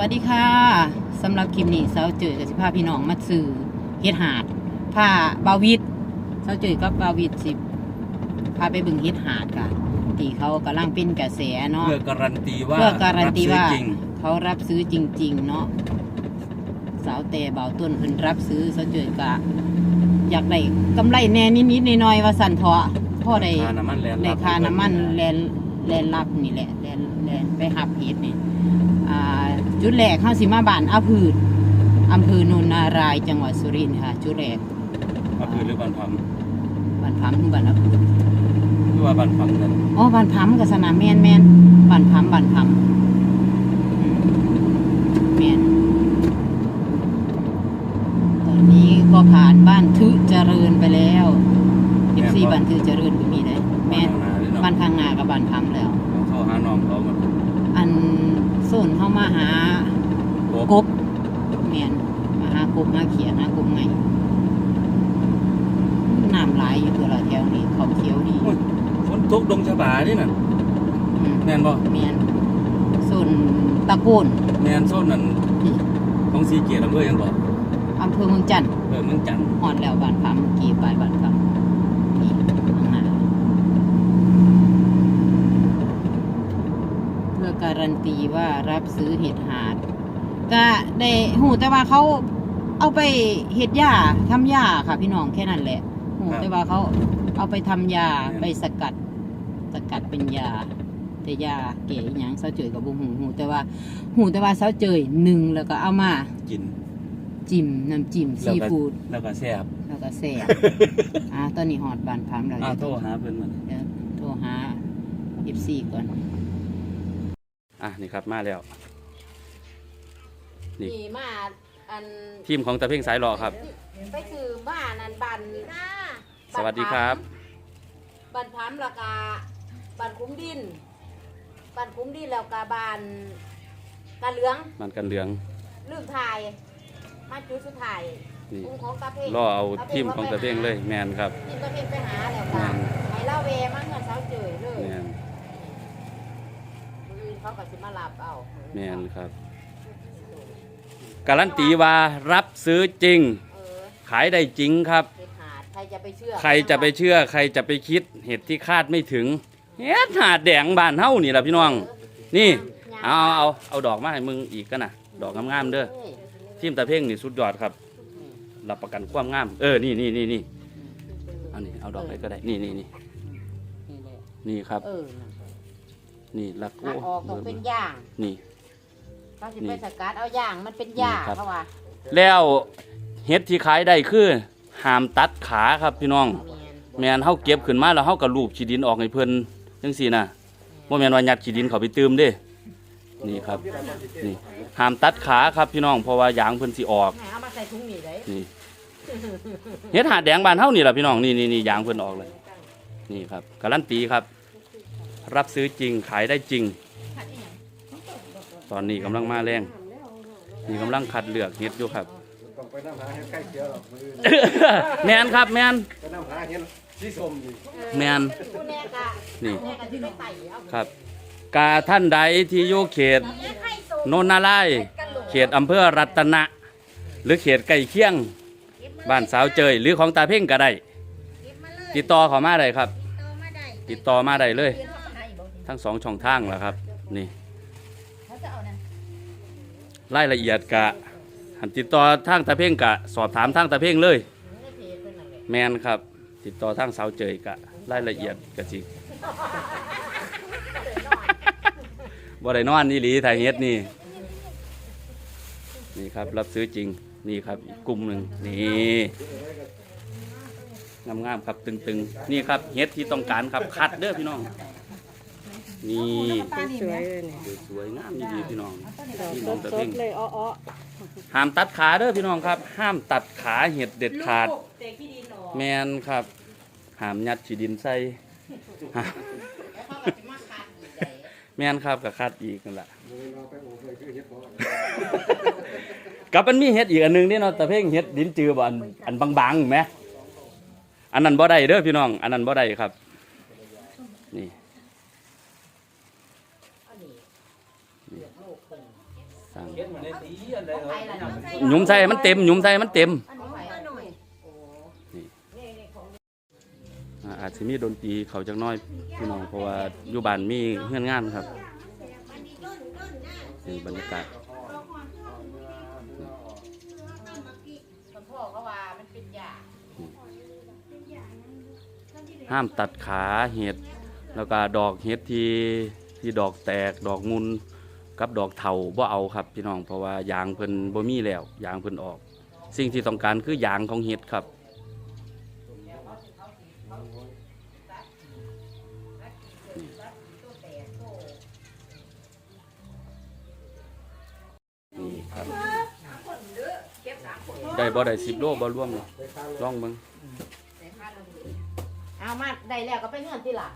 วัสดีค่ะสำหรับคลิปนี้เสาวเจอกับสิพาพี่น้องมาซื้อเฮ็ดหาดพาบาวิดเสาวเจอกับบาวิดสิพาไปเบึงเฮ็ดหาดค่ะที่เขากำลังเป็นกระแสเนาะเพื่อการันตีว่าเพื่อการันตีว่าบซื้อจริงเขารับซื้อจริง ๆ เนาะสาวแต่เบาต้นเพิ่นรับซื้อเสาวเจอกะอยากได้กำไรแหน่นิดๆหน่อยๆว่าสั่นเถาะพ่อได้ค่าน้ำมันแลนในคาน้ำมันแลนแลนรับนี่แหละแลน แลนไปหับเห็ดนี่อ่าจุดแรกเข้าสิมาบ้านอาพืดอำเภอโนนนารายจังหวัดสุรินทร์ค่ะ จุดแรกก็คือหรือบันพัมบ้านพัมถึงบ้านอาพืดหรือว่าบันพัมนั่นอ๋อบ้านพัมกับสนามแมนแมนบ้านพัมบ้านพัมอืมแมนตอนนี้ก็ผ่านบ้านทึเจริญไปแล้วเอฟซีบ้านทึเจริญก็มีเลยแมนนาเลยเนาะบ้านข้างหน้ากับบ้านพัมแล้ว เขาหาน้องเขามัน อันส่วนเข้ามาหาโกกบเมียนมาหากบมาเขียนหากบไงน้ำไหลายอยู่ตัวละแถวนี้เขาเขียวดีฝนตกดงชะบานี่น่ะอืมแม่นบ่เมียนส่วนตะโกนแม่นโซนนั่นนี่ของสีเกียรติอำเภอหยังบ่อำเภอเมืองจันทน์เออเมืองจันทน์หอดแล้วบ้านพามกี่ปลายบ้านพามนี่ข้างหน้าเพื่อ การันตีว่ารับซื้อเห็ดหาดก็ได้หูแต่ว่าเขาเอาไปเห็ดหญ้าทำหญ้าค่ะพี่น้องแค่นั้นแหละหูแต่ว่าเขาเอาไปทำยาไปสกัด สกัดเป็นยาแต่ยาเก๋อหยังเสาเจยกับบุหูหูแต่ว่าหูแต่ว่าเสาเจยหนึ่งแล้วก็เอามากินจิ้มน้ำจิ้มแล้วซีก็ฟู้ดแล้วก็แซ่บแล้วก็แซ่บอ่าตอนนี้หอดบานพัมแล้วอ้าวเดี๋ยวโทรหาเพิ่นมันเดี๋ยวโทรหาเอฟซีก่อน อะนี่ครับมาแล้ว นี่นี่มาอันทีมของตะเพ่งสายหล่อครับ ไปซื้อบ้านอันบันสวัสดีครับ บันพัมราคาบันคุ้มดิน บันคุ้มดินแล้วกาบานกาเหลืองมันกันเหลือง ลืมถ่าย มาจุดสุดท้ายนี่อุ้งของตาเพ่งรอเอาทีมของตะเพ่งเลยแมนครับ ทีมตาเพ่งไปหาแล้วแม่กันนให้เล่าเวมาเงินเสาเจยเลย แมน มืออื่น เขาก็สิมารับเอาแมนครับ การันตีว่ารับซื้อจริง เออขายได้จริงครับเห็ดหาดใครจะไปเชื่อใครจะไปเชื่อใครจะไปคิดเห็ดที่คาดไม่ถึงเห็ดหาดแดงบานเฮ้านี่แหละพี่น้อง นี่ เอาเอาเอาเอาดอกมาให้มึงอีกกันนะดอกงามๆเด้อนี่ทีมตะเพ่งนี่สุดยอดครับรับประกันความงาม เออนี่นี่นี่นี่เอานี่เอาดอกไปก็ได้นี่นี่นี่นี่แหละนี่ครับ เออนั่น นี่ลักหักออกต้องเป็นย่างนี่ เขาสิไปสกัดเอาย่างมันเป็นย่างนี่ครับ เขาว่าแล้วเห็ดที่ขายได้คือห้ามตัดขาครับพี่น้อง เมียนแม่นเฮาเก็บขึ้นมาแล้วเฮาก็ลูบขี้ดินออกให้เพิ่นจังซี่นะบ่แม่นว่ายัดขี้ดินเข้าไปเติมเด้นี่ครับ นี่ห้ามตัดขาครับพี่น้องเพราะว่ายางเพิ่นสิออกแหมเอามาใส่ถุงนี่เลยนี่เฮ็ดหาดแดงบ้านเฮานี่ล่ะพี่น้องนี่นี่นี่ยางเพิ่นออกเลย นี่ครับการันตีครับ รับซื้อจริงขายได้จริง ตอนนี้กำลังมาแรงนี่กำลังคัดเลือกเฮ็ดอยู่ครับ ต้องไปน้ำหาเห็ดใกล้เคียงหรอกมือแมนครับแมนไปน้ำหาเห็ดสีส้มนี่แมนผู้แน่กะนี่แน่กะที่ไม่ใส่เอาครับ กาท่านใดที่อยู่เขตโนนนาลายณ์เขตอำเภอรัตนะ หรือเขตใกล้เคียง บ้านสาวเจย หรือของตาเพ่งก็ได้ติดต่อเขามาได้ครับติดต่อมาได้เลย ทั้งสองช่องทางแหละครับ นี่รายละเอียดกะหันติดต่อทางตาเพ่งกะ สอบถามทางตาเพ่งเลย แมนครับ ติดต่อทางสาวเจยกะรายละเอียดกะสิบ่ได้นอนนี่หลีถ่ายเฮ็ดนี่นี่ครับ รับซื้อจริงนี่ครับอีกกลุ่มหนึ่งนี่งามๆครับตึงๆ นี่ครับเฮ็ดที่ต้องการครับคัดเด้อพี่น้อง นี่สวยเลยเนี่ยสวยๆงามดีๆพี่น้องดอกพี่น้องตะสเพ่ดงๆเลยอ้อห้ามตัดขาเด้อพี่น้องครับ ห้ามตัดขาเห็ดเด็ดขาด เตะขี้ดินออกแมนครับห้ามยัดฉีดินใส่ห้ามแล้วเขาก็สิมาคัดอีกได้แมนครับกับคัดอีกนั่นแหละมือเราไปโอ้เคยคือเห็ดบ่กับมันมีเห็ดอีกอันหนึงนี่เนาะแต่เพ่งเห็ดดินจือบ่อันอันบางๆไหมอันนั้นบ่ได้เด้อพี่น้อง อันนั้นบ่ได้ครับ นี่ อันนี้เลือกโลกเพิ่น สร้างเฮ็ดมาได้ดีอันใดเนาะหยุมใส่ให้มันเต็มหยุมใส่ให้มันเต็มอันนี้ไปหน่อยอ่าอาจจะมีดนตรีเขาจักหน้อยพี่น้องเพราะว่าอยู่บ้านมีเฮือนงานครับนี่บรรยากาศพ่อเขาว่ามันเป็นยาห้ามตัดขาเห็ดแล้วก็ดอกเห็ดที่ที่ดอกแตกดอกมุน กับดอกเถาบ่เอาครับพี่น้องเพราะว่ายางเพิ่นบ่มีแล้วยางเพิ่นออก สิ่งที่ต้องการคือยางของเห็ดครับนี่ครับได้บ่ได้สิบโลบ่ร่วมหรอกลองเบิ่งเอามาได้แล้วก็ไปเงื่อนที่หลัง